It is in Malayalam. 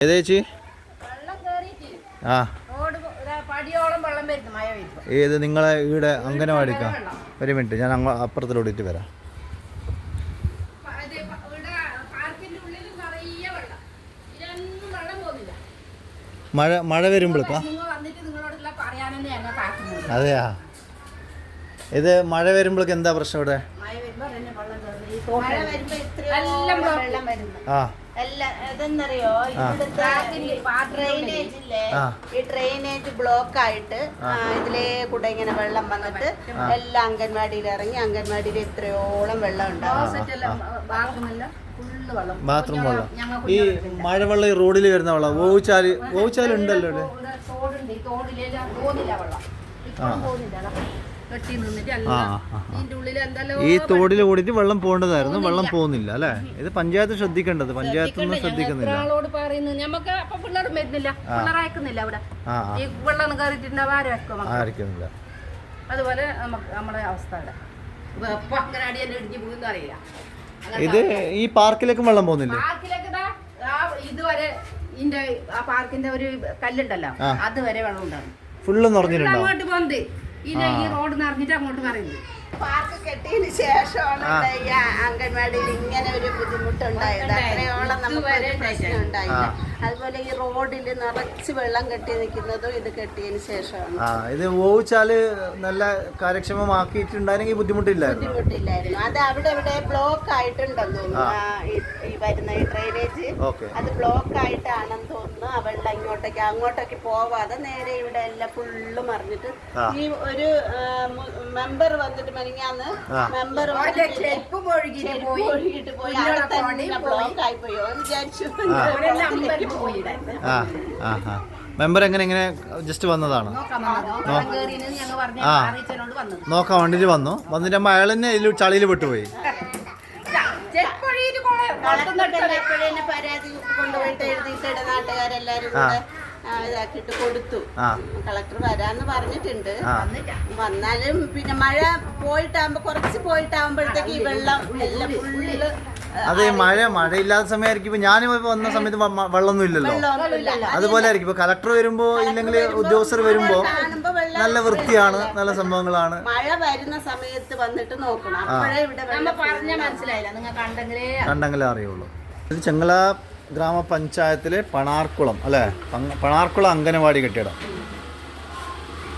ഏതാ ചേച്ചി? ആ. ഏത്? നിങ്ങളെ ഇവിടെ അംഗനവാടിക്കാ? ഒരു മിനിറ്റ് ഞാൻ അങ്ങ് അപ്പുറത്തിലോട്ടിട്ട് വരാം. മഴ മഴ വരുമ്പോഴേക്കാ? അതെയാ? ഇത് മഴ വരുമ്പോഴേക്ക് എന്താ പ്രശ്നം ഇവിടെ? ആ. ഇതെന്നറിയോ ഡ്രെയിനേജില്ലേ. ഈ ഡ്രെയിനേജ് ബ്ലോക്ക് ആയിട്ട് ഇതിലേ കൂടെ ഇങ്ങനെ വെള്ളം വന്നിട്ട് എല്ലാ അംഗൻവാടിയിൽ ഇറങ്ങി അംഗൻവാടിയിൽ ഇത്രയോളം വെള്ളം. ഉണ്ടാവും ബാത്റൂം വെള്ളം. ഈ മഴവെള്ളം ഈ റോഡിൽ വരുന്ന വെള്ളം ഓവിച്ചാൽ ഓവിച്ചാൽ ഉണ്ടല്ലോ ഇവിടെ ഈ തോടിലെല്ലാം വെള്ളം. കെട്ടി നിന്നിട്ട്. ഇതിന്റെ ഉള്ളിൽ എന്തെല്ലോ ഈ തോടിൽ ഓടിട്ട് വെള്ളം പോകേണ്ടതായിരുന്നു. വെള്ളം പോകുന്നില്ല അല്ലേ? ഇത് പഞ്ചായത്ത് ശ്രദ്ധിക്കേണ്ടത് പഞ്ചായത്ത് ശ്രദ്ധിക്കുന്നില്ല. ആളോട് പറയുന്നു? നമുക്ക് അപ്പൊ വരുന്നില്ല. അവിടെ. ഈ വെള്ളം കയറിയിട്ടുണ്ടാവും അതുപോലെ നമുക്ക് നമ്മുടെ അവസ്ഥ അവിടെ. ഇടിഞ്ഞ് പോകുന്ന അറിയില്ല. ഇത് ഈ പാർക്കിലേക്കും വെള്ളം പോകുന്നില്ലേ? പാർക്കിലേക്ക് ഇതുവരെ ഇതിന്റെ ആ പാർക്കിന്റെ ഒരു കല്ലുണ്ടല്ലോ അതുവരെ വെള്ളം ഉണ്ടാവും ഫുള്ള് നിറഞ്ഞിട്ടുണ്ടോ? അങ്ങോട്ട് പോകുന്നത് ഇത് ഈ റോഡ് നിറഞ്ഞിട്ട് അങ്ങോട്ട് പറയുന്നത് പാർക്ക് കെട്ടിയതിന് ശേഷമാണ് അംഗൻവാടിയിൽ ഇങ്ങനെ ഒരു ബുദ്ധിമുട്ടുണ്ടായത്. അത്രയോളം നമുക്ക് പ്രശ്നം ഉണ്ടായില്ല. അതുപോലെ ഈ റോഡിൽ നിറച്ച് വെള്ളം കെട്ടി നിൽക്കുന്നതും ഇത് കെട്ടിയതിന് ശേഷമാണ്. ആ ഇത് ഓവിച്ചാൽ നല്ല കാര്യക്ഷമമാക്കിയിട്ടുണ്ടായിരുന്നെങ്കിൽ ബുദ്ധിമുട്ടില്ലായിരുന്നു. ബുദ്ധിമുട്ടില്ലായിരുന്നു. അത് അവിടെ ഇവിടെ ബ്ലോക്ക് ആയിട്ടുണ്ടെന്ന് തോന്നുന്നു. ആ, ഈ- ഈ വരുന്ന ഈ ഡ്രെയിനേജ് ഓക്കെ. അത് ബ്ലോക്ക് ആയിട്ടാണെന്ന് തോന്നുന്നു. ആ വെള്ളം ഇങ്ങോട്ടേക്ക് അങ്ങോട്ടേക്ക് പോവാതെ നേരെ ഇവിടെ എല്ലാം ഫുള്ള് മറിഞ്ഞിട്ട് ആ. ഈ ഒരു മെമ്പർ വന്നിട്ട് മെനിങ്ങാന്ന് മെമ്പർ ചെരുപ്പ് ഒഴുകിട്ട് പോയി. അവിടെ തന്നെ. ബ്ലോക്ക് ആയി പോയോ. വിചാരിച്ചു. ആ. ആ ആ മെമ്പർ എങ്ങനെ ഇങ്ങനെ ജസ്റ്റ് വന്നതാണ്? ആ. നോക്കാൻ വേണ്ടിട്ട് വന്നു. വന്നിട്ട് അമ്മ അയാൾ തന്നെ ഇതിൽ ചളിയിൽ പെട്ടുപോയി. കളക്ടർ പരാതി കൊണ്ടുപോയിട്ട് എഴുതിയിട്ട് നാട്ടുകാരെല്ലാരും ഇതാക്കിയിട്ട് കൊടുത്തു. കളക്ടർ വരാന്ന് പറഞ്ഞിട്ടുണ്ട്. വന്നാലും പിന്നെ മഴ പോയിട്ടാകുമ്പോ കുറച്ച് പോയിട്ടാകുമ്പോഴത്തേക്ക് ഈ വെള്ളം എല്ലാം ഫുള്ള് അതെ മഴ മഴയില്ലാത്ത സമയമായിരിക്കും. ഇപ്പൊ ഞാനും ഇപ്പൊ വന്ന സമയത്ത് വെള്ളമൊന്നും ഇല്ലല്ലോ അതുപോലെ ആയിരിക്കും. ഇപ്പൊ കളക്ടർ വരുമ്പോ ഇല്ലെങ്കിൽ ഉദ്യോഗസ്ഥർ വരുമ്പോ നല്ല വൃത്തിയാണ് നല്ല സംഭവങ്ങളാണ്. മഴ വരുന്ന സമയത്ത് വന്നിട്ട് നോക്കണം. അപ്പോഴേ ഇവിടെ നമ്മ വെള്ളം മനസ്സിലായില്ല. നിങ്ങൾ കണ്ടെങ്കിലേ കണ്ടെങ്കിലേ അറിയുള്ളൂ. ഇത് ചെങ്ങള ഗ്രാമപഞ്ചായത്തിലെ പണാർക്കുളം അല്ലേ? പണാർക്കുളം അംഗനവാടി കെട്ടിടം.